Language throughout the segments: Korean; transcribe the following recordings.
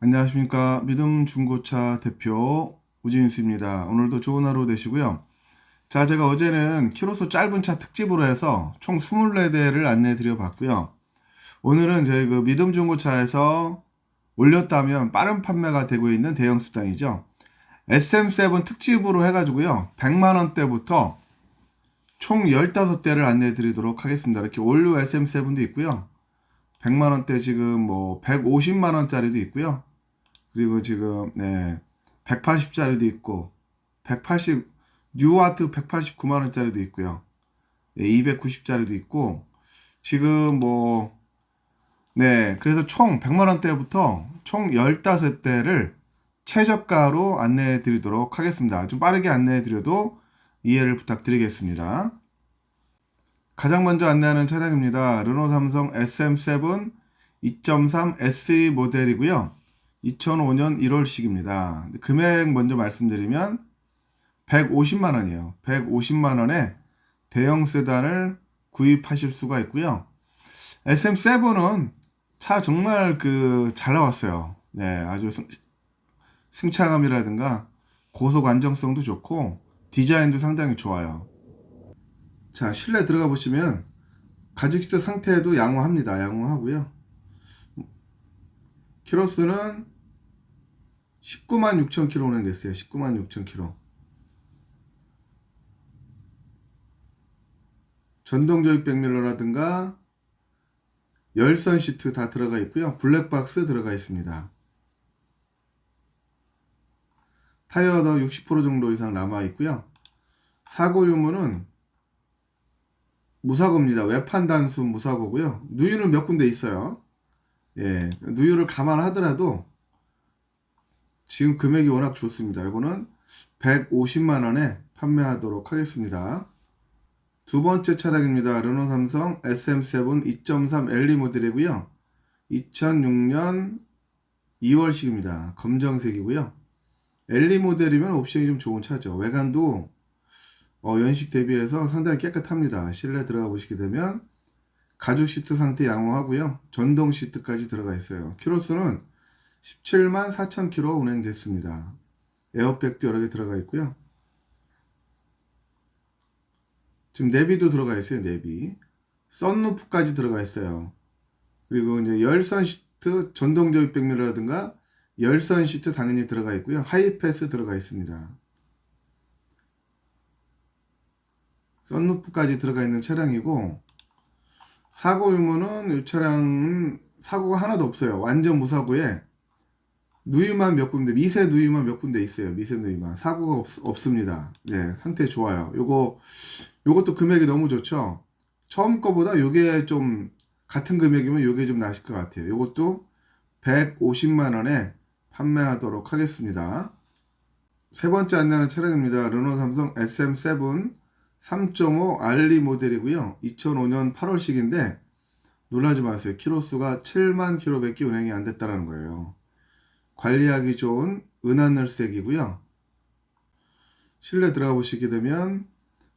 안녕하십니까. 믿음 중고차 대표 우진수입니다. 오늘도 좋은 하루 되시고요. 자, 제가 어제는 키로수 짧은 차 특집으로 해서 총 24대를 안내해 드려 봤고요. 오늘은 저희 그 믿음 중고차에서 올렸다면 빠른 판매가 되고 있는 대형 수단이죠. SM7 특집으로 해가지고요. 100만원대부터 총 15대를 안내해 드리도록 하겠습니다. 이렇게 올류 SM7도 있고요. 100만 원대 지금 뭐 150만 원짜리도 있고요. 그리고 지금 네 180짜리도 있고 180 뉴아트 189만 원짜리도 있고요. 네, 290짜리도 있고 지금 뭐 네, 그래서 총 100만 원대부터 총 15대를 최저가로 안내해 드리도록 하겠습니다. 좀 빠르게 안내해 드려도 이해를 부탁드리겠습니다. 가장 먼저 안내하는 차량입니다. 르노 삼성 SM7 2.3 SE 모델이고요. 2005년 1월식입니다. 금액 먼저 말씀드리면 150만 원이에요. 150만 원에 대형 세단을 구입하실 수가 있고요. SM7은 차 정말 그 잘 나왔어요. 네, 아주 승, 승차감이라든가 고속 안정성도 좋고 디자인도 상당히 좋아요. 자, 실내 들어가 보시면 가죽 시트 상태도 양호합니다. 양호하고요. 키로수는 19만 6천 킬로 운행됐어요. 19만 6천 킬로. 전동 조입 백밀러라든가 열선 시트 다 들어가 있고요. 블랙박스 들어가 있습니다. 타이어도 60% 정도 이상 남아 있고요. 사고 유무는 무사고입니다. 외판 단수 무사고고요. 누유는 몇 군데 있어요. 예, 누유를 감안하더라도 지금 금액이 워낙 좋습니다. 이거는 150만 원에 판매하도록 하겠습니다. 두 번째 차량입니다. 르노 삼성 SM7 2.3 LE 모델이고요. 2006년 2월식입니다. 검정색이고요. LE 모델이면 옵션이 좀 좋은 차죠. 외관도 어, 연식 대비해서 상당히 깨끗합니다. 실내 들어가 보시게 되면 가죽 시트 상태 양호하고요. 전동 시트까지 들어가 있어요. 키로수는 17만 4천 킬로 운행됐습니다. 에어백도 여러 개 들어가 있고요. 지금 내비도 들어가 있어요. 내비. 썬루프까지 들어가 있어요. 그리고 이제 열선 시트 전동 조입 백미러라든가 열선 시트 당연히 들어가 있고요. 하이패스 들어가 있습니다. 썬루프까지 들어가 있는 차량이고 사고 유무는 이 차량은 사고가 하나도 없어요. 완전 무사고에 누유만 몇 군데 미세 누유만 몇 군데 있어요. 미세 누유만 사고가 없, 없습니다. 네 상태 좋아요. 요거 요것도 금액이 너무 좋죠. 처음 거보다 요게 좀 같은 금액이면 요게 좀 나실 것 같아요. 요것도 150만 원에 판매하도록 하겠습니다. 세 번째 안내하는 차량입니다. 르노 삼성 SM7 3.5 알리 모델이고요. 2005년 8월식인데 놀라지 마세요. 키로수가 7만 킬로밖에 운행이 안 됐다는 거예요. 관리하기 좋은 은하늘색이고요. 실내 들어가 보시게 되면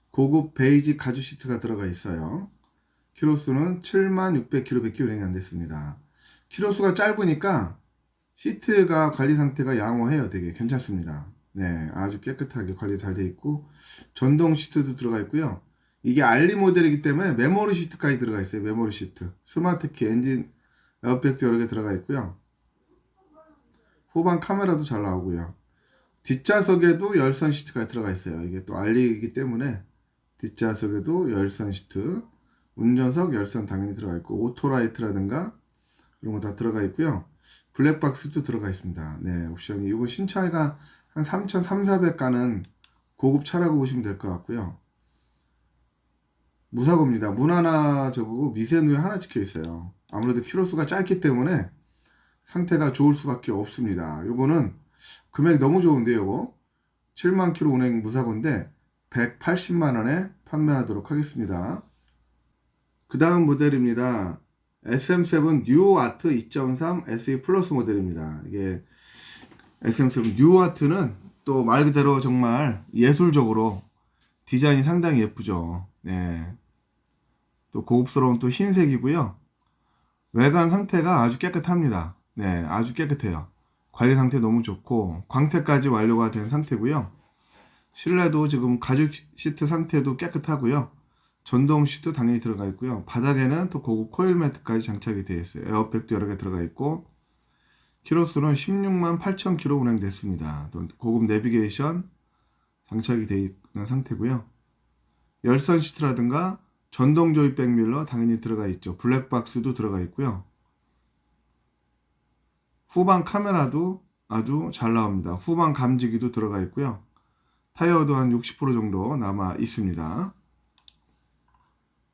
고급 베이지 가죽 시트가 들어가 있어요. 키로수는 7만 600킬로밖에 운행이 안 됐습니다. 키로수가 짧으니까 시트가 관리 상태가 양호해요. 되게 괜찮습니다. 네, 아주 깨끗하게 관리 잘 돼 있고 전동 시트도 들어가 있고요. 이게 알리 모델이기 때문에 메모리 시트까지 들어가 있어요. 메모리 시트. 스마트키, 엔진, 에어백도 여러 개 들어가 있고요. 후방 카메라도 잘 나오고요. 뒷좌석에도 열선 시트가 들어가 있어요. 이게 또 알리이기 때문에 뒷좌석에도 열선 시트, 운전석 열선 당연히 들어가 있고 오토라이트라든가 이런 거 다 들어가 있고요. 블랙박스도 들어가 있습니다. 네, 옵션이 이거 신차가 한 3,300, 400 가는 고급 차라고 보시면 될 것 같고요. 무사고입니다. 문 하나 저거고 미세누에 하나 찍혀 있어요. 아무래도 키로수가 짧기 때문에 상태가 좋을 수밖에 없습니다. 요거는 금액 너무 좋은데 요거 7만 킬로 운행 무사고인데 180만 원에 판매하도록 하겠습니다. 그 다음 모델입니다. SM7 뉴 아트 2.3 SE 플러스 모델입니다. 이게 SM7 뉴 아트는 또 말 그대로 정말 예술적으로 디자인이 상당히 예쁘죠. 네. 또 고급스러운 또 흰색이고요. 외관 상태가 아주 깨끗합니다. 네, 아주 깨끗해요. 관리 상태 너무 좋고 광택까지 완료가 된 상태고요. 실내도 지금 가죽 시트 상태도 깨끗하고요. 전동 시트 당연히 들어가 있고요. 바닥에는 또 고급 코일 매트까지 장착이 되어 있어요. 에어백도 여러 개 들어가 있고 키로수는 16만 8천 킬로 운행됐습니다. 또 고급 내비게이션 장착이 되어 있는 상태고요. 열선 시트라든가 전동 조이 백밀러 당연히 들어가 있죠. 블랙박스도 들어가 있고요. 후방 카메라도 아주 잘 나옵니다. 후방 감지기도 들어가 있고요. 타이어도 한 60% 정도 남아 있습니다.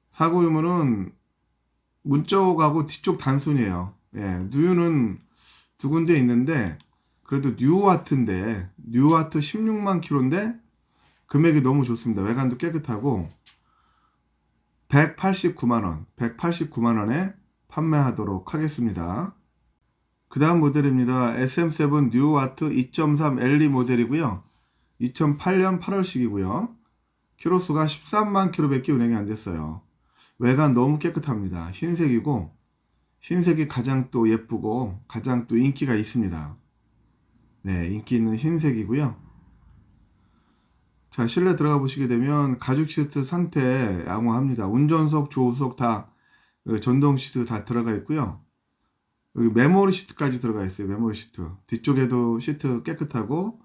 사고 유무는 문 쪽하고 뒤쪽 단순이에요. 예, 누유는 두 군데 있는데 그래도 뉴와트인데 뉴와트 16만 킬로인데 금액이 너무 좋습니다. 외관도 깨끗하고 189만 원, 189만 원에 판매하도록 하겠습니다. 그 다음 모델입니다. SM7 뉴와트 2.3 LE 모델이고요. 2008년 8월식이고요. 키로수가 13만 킬로밖에 운행이 안 됐어요. 외관 너무 깨끗합니다. 흰색이고 흰색이 가장 또 예쁘고 가장 또 인기가 있습니다. 네, 인기 있는 흰색이고요. 자, 실내 들어가 보시게 되면 가죽 시트 상태 양호합니다. 운전석, 조수석 다 어, 전동 시트 다 들어가 있고요. 여기 메모리 시트까지 들어가 있어요. 메모리 시트. 뒤쪽에도 시트 깨끗하고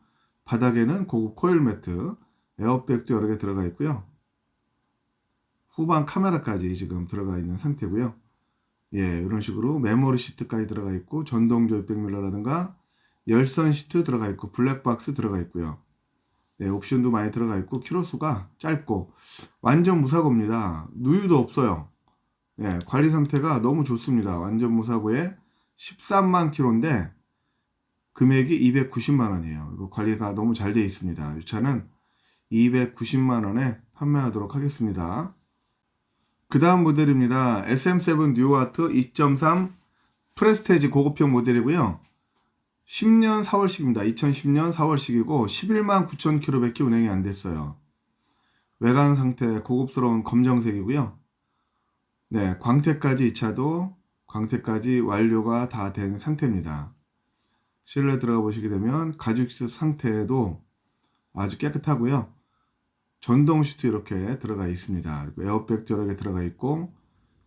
바닥에는 고급 코일 매트, 에어백도 여러 개 들어가 있고요. 후방 카메라까지 지금 들어가 있는 상태고요. 예, 이런 식으로 메모리 시트까지 들어가 있고 전동 조이백 밀러라든가 열선 시트 들어가 있고 블랙박스 들어가 있고요. 네, 옵션도 많이 들어가 있고 키로수가 짧고 완전 무사고입니다. 누유도 없어요. 네, 관리 상태가 너무 좋습니다. 완전 무사고에 13만 킬로인데 금액이 290만 원이에요. 이거 관리가 너무 잘 되어 있습니다. 이 차는 290만 원에 판매하도록 하겠습니다. 그 다음 모델입니다. SM7 뉴와트 2.3 프레스테이지 고급형 모델이고요. 10년 4월식입니다. 2010년 4월식이고 11만 9천 킬로밖에 운행이 안 됐어요. 외관 상태 고급스러운 검정색이고요. 네, 광택까지 이 차도 광택까지 완료가 다 된 상태입니다. 실내 들어가 보시게 되면 가죽 상태도 아주 깨끗하고요. 전동 시트 이렇게 들어가 있습니다. 에어백도 여러 개 들어가 있고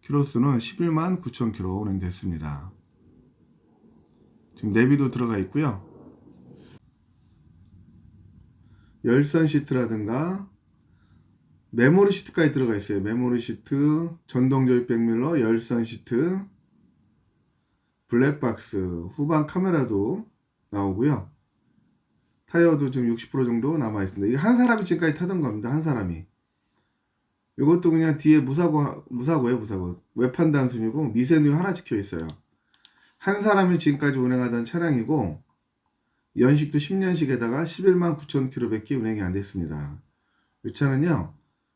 키로수는 11만 9천 킬로 운행됐습니다. 지금 내비도 들어가 있고요. 열선 시트라든가 메모리 시트까지 들어가 있어요. 메모리 시트, 전동 조이 백밀러, 열선 시트, 블랙박스, 후방 카메라도 나오고요. 타이어도 지금 60% 정도 남아 있습니다. 이게 한 사람이 지금까지 타던 겁니다. 한 사람이. 이것도 그냥 뒤에 무사고 무사고예요, 무사고. 외판 단순이고 미세누 하나 찍혀 있어요. 한 사람이 지금까지 운행하던 차량이고 연식도 10년식에다가 11만 9천 킬로밖에 운행이 안 됐습니다. 이 차는요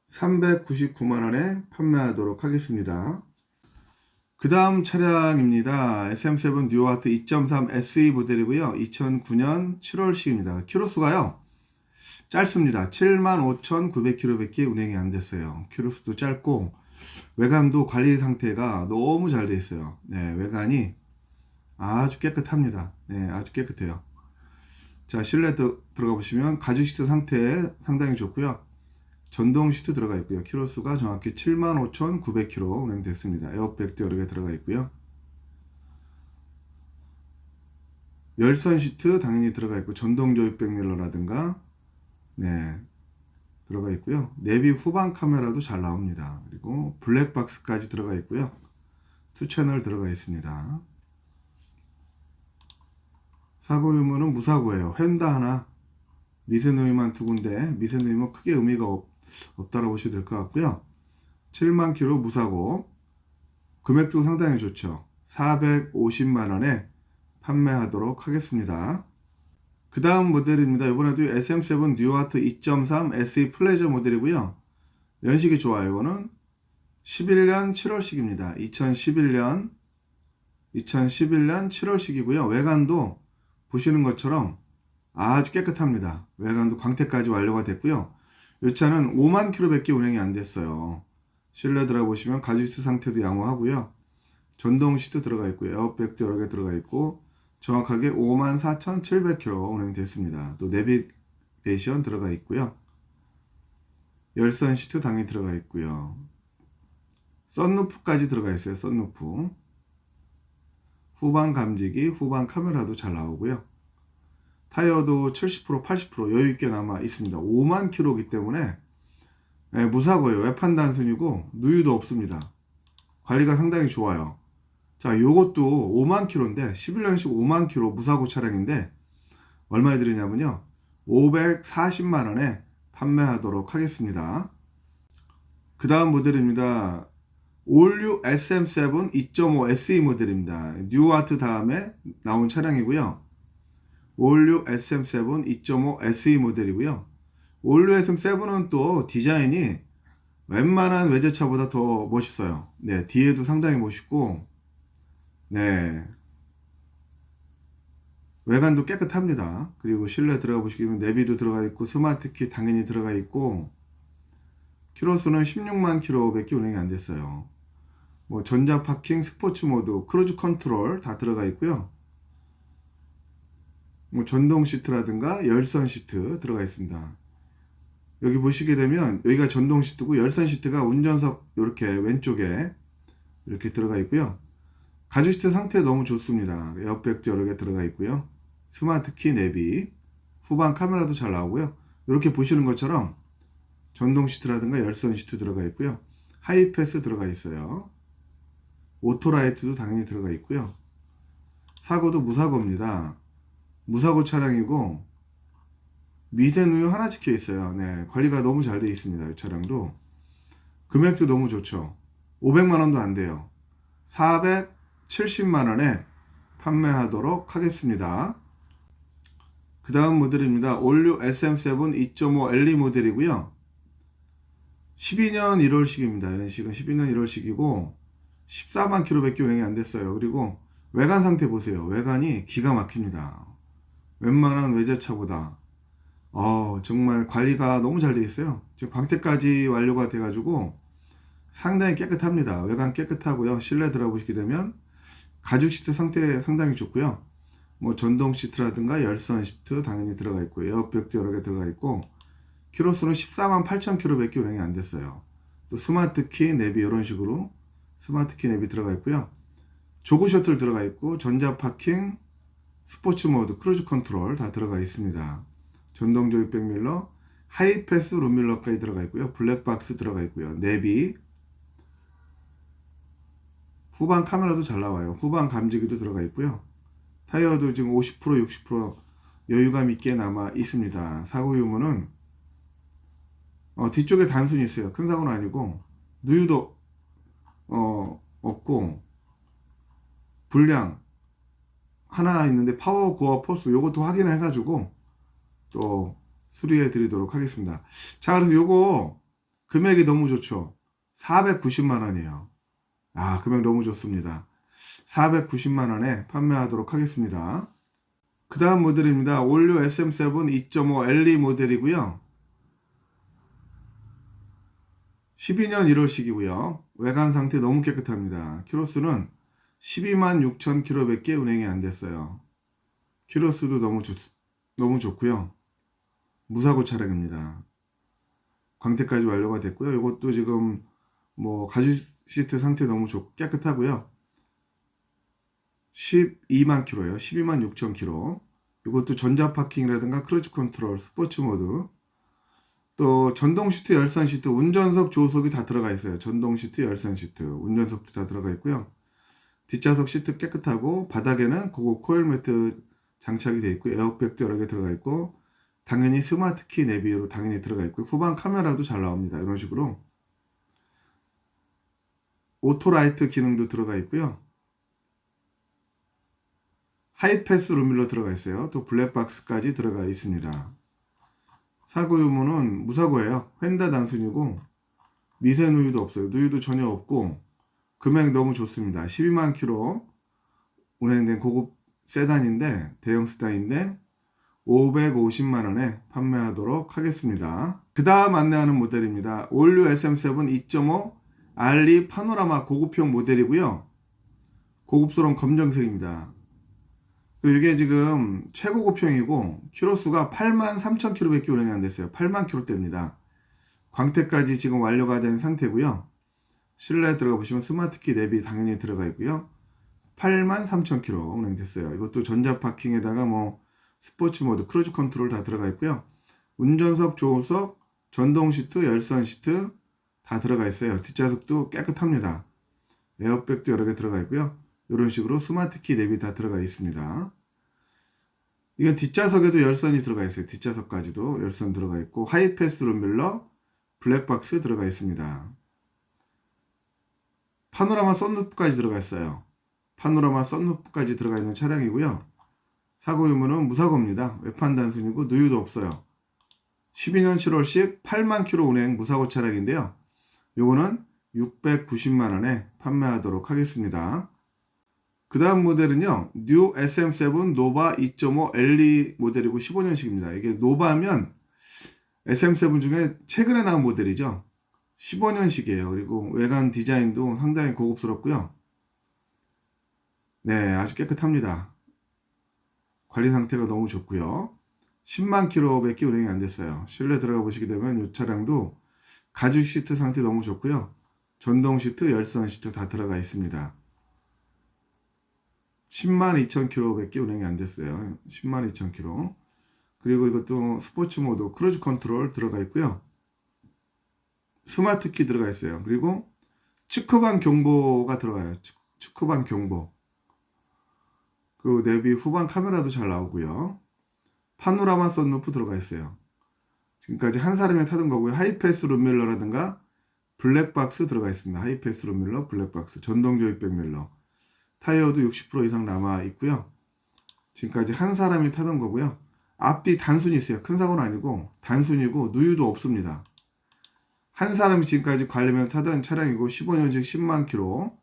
399만 원에 판매하도록 하겠습니다. 그 다음 차량입니다. SM7 뉴아트 2.3 SE 모델이고요. 2009년 7월식입니다. 키로수가요 짧습니다. 75,900km밖에 운행이 안 됐어요. 키로수도 짧고 외관도 관리 상태가 너무 잘 돼 있어요. 네, 외관이 아주 깨끗합니다. 네, 아주 깨끗해요. 자, 실내 들, 들어가 보시면 가죽 시트 상태 상당히 좋고요. 전동 시트 들어가 있고요. 키로수가 정확히 75,900km 운행됐습니다. 에어백도 여러 개 들어가 있고요. 열선 시트 당연히 들어가 있고 전동 조이백 밀러라든가 네 들어가 있고요. 내비 후방 카메라도 잘 나옵니다. 그리고 블랙박스까지 들어가 있고요. 투 채널 들어가 있습니다. 사고 유무는 무사고예요. 휀다 하나, 미세누이만 두 군데, 미세누이면 크게 의미가 없, 없다라고 보셔도 될것 같고요. 7만 킬로 무사고, 금액도 상당히 좋죠. 450만 원에 판매하도록 하겠습니다. 그 다음 모델입니다. 이번에도 SM7 뉴아트 2.3 SE 플레저 모델이고요. 연식이 좋아요. 이거는 11년 7월식입니다. 2011년 2011년 7월식이고요. 외관도 보시는 것처럼 아주 깨끗합니다. 외관도 광택까지 완료가 됐고요. 이 차는 5만 킬로밖에 운행이 안 됐어요. 실내 들어보시면 시트 상태도 양호하고요. 전동 시트 들어가 있고요. 에어백도 여러 개 들어가 있고 정확하게 54,700km 운행됐습니다. 또 내비게이션 들어가 있고요. 열선 시트 당연히 들어가 있고요. 썬루프까지 들어가 있어요. 썬루프. 후방 감지기, 후방 카메라도 잘 나오고요. 타이어도 70% 80% 여유 있게 남아 있습니다. 5만 킬로기 때문에 네, 무사고요. 외판 단순이고 누유도 없습니다. 관리가 상당히 좋아요. 자, 요것도 5만 킬로인데 11년식 5만 킬로 무사고 차량인데 얼마에 드리냐면요. 540만 원에 판매하도록 하겠습니다. 그 다음 모델입니다. 올류 SM7 2.5 SE 모델입니다. 뉴아트 다음에 나온 차량이고요. 올류 SM7 2.5 SE 모델이고요. 올류 SM7은 또 디자인이 웬만한 외제차보다 더 멋있어요. 네, 뒤에도 상당히 멋있고, 네. 외관도 깨끗합니다. 그리고 실내 들어가 보시면 내비도 들어가 있고, 스마트키 당연히 들어가 있고, 키로수는 16만 킬로밖에 운행이 안 됐어요. 뭐 전자 파킹, 스포츠 모드, 크루즈 컨트롤 다 들어가 있고요. 뭐 전동 시트라든가 열선 시트 들어가 있습니다. 여기 보시게 되면 여기가 전동 시트고 열선 시트가 운전석 이렇게 왼쪽에 이렇게 들어가 있고요. 가죽 시트 상태 너무 좋습니다. 에어백도 여러 개 들어가 있고요. 스마트 키 내비, 후방 카메라도 잘 나오고요. 이렇게 보시는 것처럼 전동 시트라든가 열선 시트 들어가 있고요. 하이패스 들어가 있어요. 오토라이트도 당연히 들어가 있고요. 사고도 무사고입니다. 무사고 차량이고 미세누유 하나 찍혀 있어요. 네, 관리가 너무 잘 되어 있습니다. 이 차량도 금액도 너무 좋죠. 500만 원도 안 돼요. 470만 원에 판매하도록 하겠습니다. 그 다음 모델입니다. 올류 SM7 2.5 LE 모델이고요. 12년 1월식입니다. 연식은 12년 1월식이고 14만 킬로밖에 운행이 안 됐어요. 그리고 외관 상태 보세요. 외관이 기가 막힙니다. 웬만한 외제차보다 어, 정말 관리가 너무 잘 되어 있어요. 지금 광택까지 완료가 돼가지고 상당히 깨끗합니다. 외관 깨끗하고요. 실내 들어보시게 되면 가죽 시트 상태 상당히 좋고요. 뭐 전동 시트라든가 열선 시트 당연히 들어가 있고 에어백도 여러 개 들어가 있고 키로수는 14만 8천 킬로밖에 운행이 안 됐어요. 또 스마트 키 내비 이런 식으로 스마트 키 내비 들어가 있고요. 조그 셔틀 들어가 있고 전자 파킹, 스포츠 모드, 크루즈 컨트롤 다 들어가 있습니다. 전동 조이 백 밀러, 하이패스 룸밀러까지 들어가 있고요. 블랙박스 들어가 있고요. 내비, 후방 카메라도 잘 나와요. 후방 감지기도 들어가 있고요. 타이어도 지금 50% 60% 여유감 있게 남아 있습니다. 사고 유무는 어, 뒤쪽에 단순히 있어요. 큰 사고는 아니고 누유도 어, 없고 불량 하나 있는데 파워 고어 포스 요것도 확인해 가지고 또 수리해 드리도록 하겠습니다. 자, 그래서 요거 금액이 너무 좋죠. 490만 원이에요. 아, 금액 너무 좋습니다. 490만 원에 판매하도록 하겠습니다. 그 다음 모델입니다. 올류 SM7 2.5 LE 모델이고요. 12년 1월식이고요. 외관 상태 너무 깨끗합니다. 키로수는 12만 6천 킬로밖에 운행이 안 됐어요. 키로수도 너무 좋, 너무 좋고요. 무사고 차량입니다. 광택까지 완료가 됐고요. 이것도 지금 뭐 가죽 시트 상태 너무 좋고 깨끗하고요. 12만 킬로예요. 12만 6천 킬로. 이것도 전자 파킹이라든가 크루즈 컨트롤, 스포츠 모드, 또 전동 시트, 열선 시트, 운전석 조석이 다 들어가 있어요. 전동 시트, 열선 시트, 운전석도 다 들어가 있고요. 뒷좌석 시트 깨끗하고 바닥에는 고급 코일 매트 장착이 되어 있고 에어백도 여러 개 들어가 있고 당연히 스마트 키 내비로 당연히 들어가 있고 후방 카메라도 잘 나옵니다. 이런 식으로 오토라이트 기능도 들어가 있고요. 하이패스 룸밀러 들어가 있어요. 또 블랙박스까지 들어가 있습니다. 사고 유무는 무사고예요. 휀다 단순이고 미세 누유도 없어요. 누유도 전혀 없고 금액 너무 좋습니다. 12만 킬로 운행된 고급 세단인데 대형 세단인데 550만 원에 판매하도록 하겠습니다. 그 다음 안내하는 모델입니다. 올류 SM7 2.5 알리 파노라마 고급형 모델이고요. 고급스러운 검정색입니다. 그리고 이게 지금 최고급형이고 키로수가 8만 3천 킬로밖에 운행이 안 됐어요. 8만 킬로대입니다. 광택까지 지금 완료가 된 상태고요. 실내 들어가 보시면 스마트키 내비 당연히 들어가 있고요. 8만 3천 킬로 운행됐어요. 이것도 전자 파킹에다가 뭐 스포츠 모드, 크루즈 컨트롤 다 들어가 있고요. 운전석, 조수석, 전동 시트, 열선 시트 다 들어가 있어요. 뒷좌석도 깨끗합니다. 에어백도 여러 개 들어가 있고요. 이런 식으로 스마트키 내비 다 들어가 있습니다. 이건 뒷좌석에도 열선이 들어가 있어요. 뒷좌석까지도 열선 들어가 있고 하이패스 룸밀러, 블랙박스 들어가 있습니다. 파노라마 썬루프까지 들어가 있어요. 파노라마 썬루프까지 들어가 있는 차량이고요. 사고 유무는 무사고입니다. 외판 단순이고 누유도 없어요. 12년 7월식 8만 킬로 운행 무사고 차량인데요. 요거는 690만 원에 판매하도록 하겠습니다. 그 다음 모델은요. 뉴 SM7 노바 2.5 LE 모델이고 15년식입니다. 이게 노바면 SM7 중에 최근에 나온 모델이죠. 15년식이에요. 그리고 외관 디자인도 상당히 고급스럽고요. 네, 아주 깨끗합니다. 관리 상태가 너무 좋고요. 10만 킬로밖에 운행이 안 됐어요. 실내 들어가 보시게 되면 이 차량도 가죽 시트 상태 너무 좋고요. 전동 시트, 열선 시트 다 들어가 있습니다. 10만 2천 킬로밖에 운행이 안 됐어요. 10만 2천 킬로. 그리고 이것도 스포츠 모드 크루즈 컨트롤 들어가 있고요. 스마트 키 들어가 있어요. 그리고 측후방 경보가 들어가요. 측- 측후방 경보. 그 내비 후방 카메라도 잘 나오고요. 파노라마 썬루프 들어가 있어요. 지금까지 한 사람이 타던 거고요. 하이패스 룸밀러라든가 블랙박스 들어가 있습니다. 하이패스 룸밀러, 블랙박스, 전동 조이백 밀러. 타이어도 60% 이상 남아 있고요. 지금까지 한 사람이 타던 거고요. 앞뒤 단순히 있어요. 큰 사고는 아니고 단순이고 누유도 없습니다. 한 사람이 지금까지 관리면 타던 차량이고 15년식 10만 킬로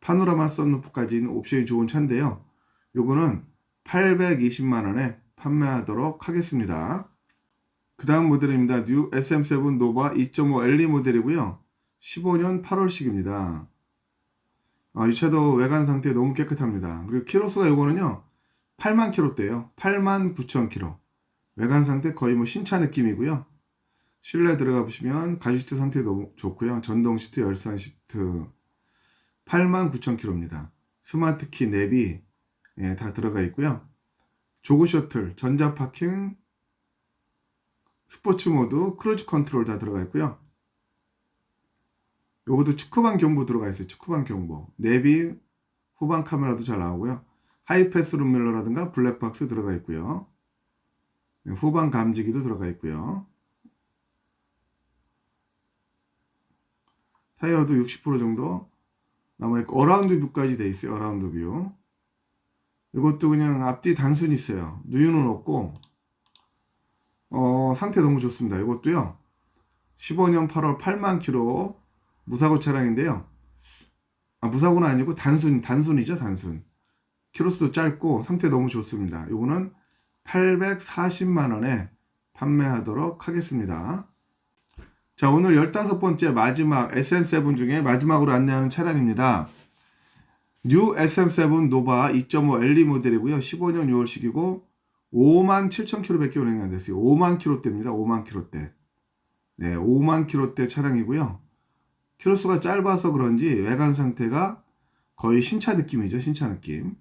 파노라마 썬루프까지 있는 옵션이 좋은 차인데요. 요거는 820만 원에 판매하도록 하겠습니다. 그 다음 모델입니다. 뉴 SM7 노바 2.5 LE 모델이고요. 15년 8월식입니다. 아, 이 차도 외관 상태 너무 깨끗합니다. 그리고 키로수가 요거는요. 8만 킬로대요. 8만 9천 킬로. 외관 상태 거의 뭐 신차 느낌이고요. 실내 들어가 보시면 가죽 시트 상태 너무 좋고요. 전동 시트, 열선 시트 8만 9천 킬로입니다. 스마트 키 내비 예, 다 들어가 있고요. 조그 셔틀, 전자 파킹, 스포츠 모드, 크루즈 컨트롤 다 들어가 있고요. 요것도 축구방 경보 들어가 있어요. 축구방 경보. 내비, 후방 카메라도 잘 나오고요. 하이패스 룸밀러라든가 블랙박스 들어가 있고요. 네, 후방 감지기도 들어가 있고요. 타이어도 60% 정도 남아있고 어라운드 뷰까지 돼 있어요. 어라운드 뷰. 이것도 그냥 앞뒤 단순히 있어요. 누유는 없고 어, 상태 너무 좋습니다. 이것도요. 15년 8월 8만 킬로 무사고 차량인데요. 아, 무사고는 아니고 단순 단순이죠, 단순. 키로수도 짧고 상태 너무 좋습니다. 이거는 840만 원에 판매하도록 하겠습니다. 자, 오늘 15번째 마지막 SM7 중에 마지막으로 안내하는 차량입니다. 뉴 SM7 노바 2.5 LE 모델이고요. 15년 6월식이고 5만 7천 킬로밖에 운행이 안 됐어요. 5만 킬로대입니다. 5만 킬로대. 네, 5만 킬로대 차량이고요. 키로수가 짧아서 그런지 외관 상태가 거의 신차 느낌이죠. 신차 느낌.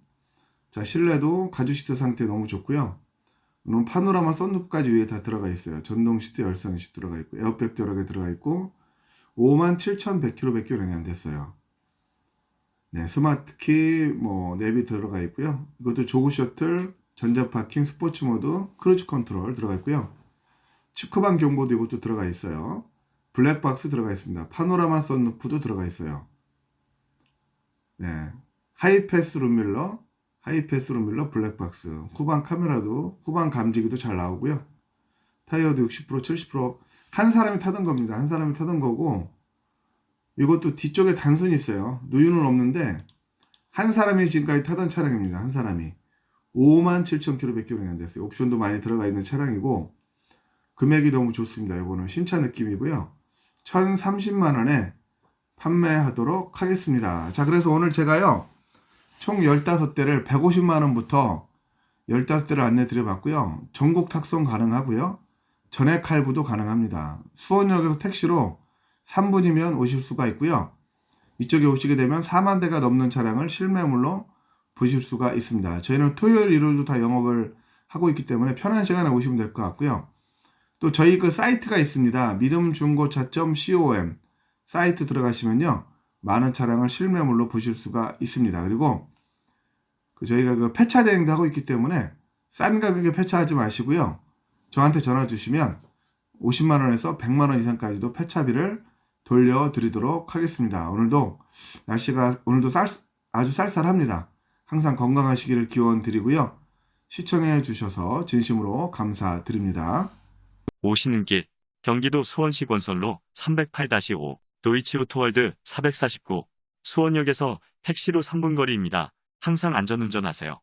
자, 실내도 가죽 시트 상태 너무 좋고요. 물론 파노라마 썬루프까지 위에 다 들어가 있어요. 전동 시트, 열선 시트 들어가 있고 에어백도 여러 개 들어가 있고 5만 7,100km밖에 운행이 안 됐어요. 네, 스마트 키, 뭐 내비 들어가 있고요. 이것도 조그 셔틀, 전자 파킹, 스포츠 모드, 크루즈 컨트롤 들어가 있고요. 측후방 경보도 이것도 들어가 있어요. 블랙박스 들어가 있습니다. 파노라마 썬루프도 들어가 있어요. 네, 하이패스 룸밀러, 하이패스 룸밀러, 블랙박스, 후방 카메라도 후방 감지기도 잘 나오고요. 타이어도 60% 70%한 사람이 타던 겁니다. 한 사람이 타던 거고 이것도 뒤쪽에 단순히 있어요. 누유는 없는데 한 사람이 지금까지 타던 차량입니다. 한 사람이 5만 7천 킬로 밖에 운행 안 됐어요. 옵션도 많이 들어가 있는 차량이고 금액이 너무 좋습니다. 이거는 신차 느낌이고요. 1,030만 원에 판매하도록 하겠습니다. 자, 그래서 오늘 제가요. 총 15대를 150만 원부터 15대를 안내 드려봤고요. 전국 탁송 가능하고요. 전액 할부도 가능합니다. 수원역에서 택시로 3분이면 오실 수가 있고요. 이쪽에 오시게 되면 4만 대가 넘는 차량을 실매물로 보실 수가 있습니다. 저희는 토요일, 일요일도 다 영업을 하고 있기 때문에 편한 시간에 오시면 될 것 같고요. 또 저희 그 사이트가 있습니다. 믿음중고차.com 사이트 들어가시면요. 많은 차량을 실매물로 보실 수가 있습니다. 그리고 그 저희가 그 폐차 대행도 하고 있기 때문에 싼 가격에 폐차하지 마시고요. 저한테 전화 주시면 50만 원에서 100만 원 이상까지도 폐차비를 돌려드리도록 하겠습니다. 오늘도 날씨가 오늘도 쌀 아주 쌀쌀합니다. 항상 건강하시기를 기원 드리고요. 시청해 주셔서 진심으로 감사드립니다. 오시는 길 경기도 수원시 건설로 308-5 도이치오토월드 449 수원역에서 택시로 3분 거리입니다. 항상 안전운전하세요.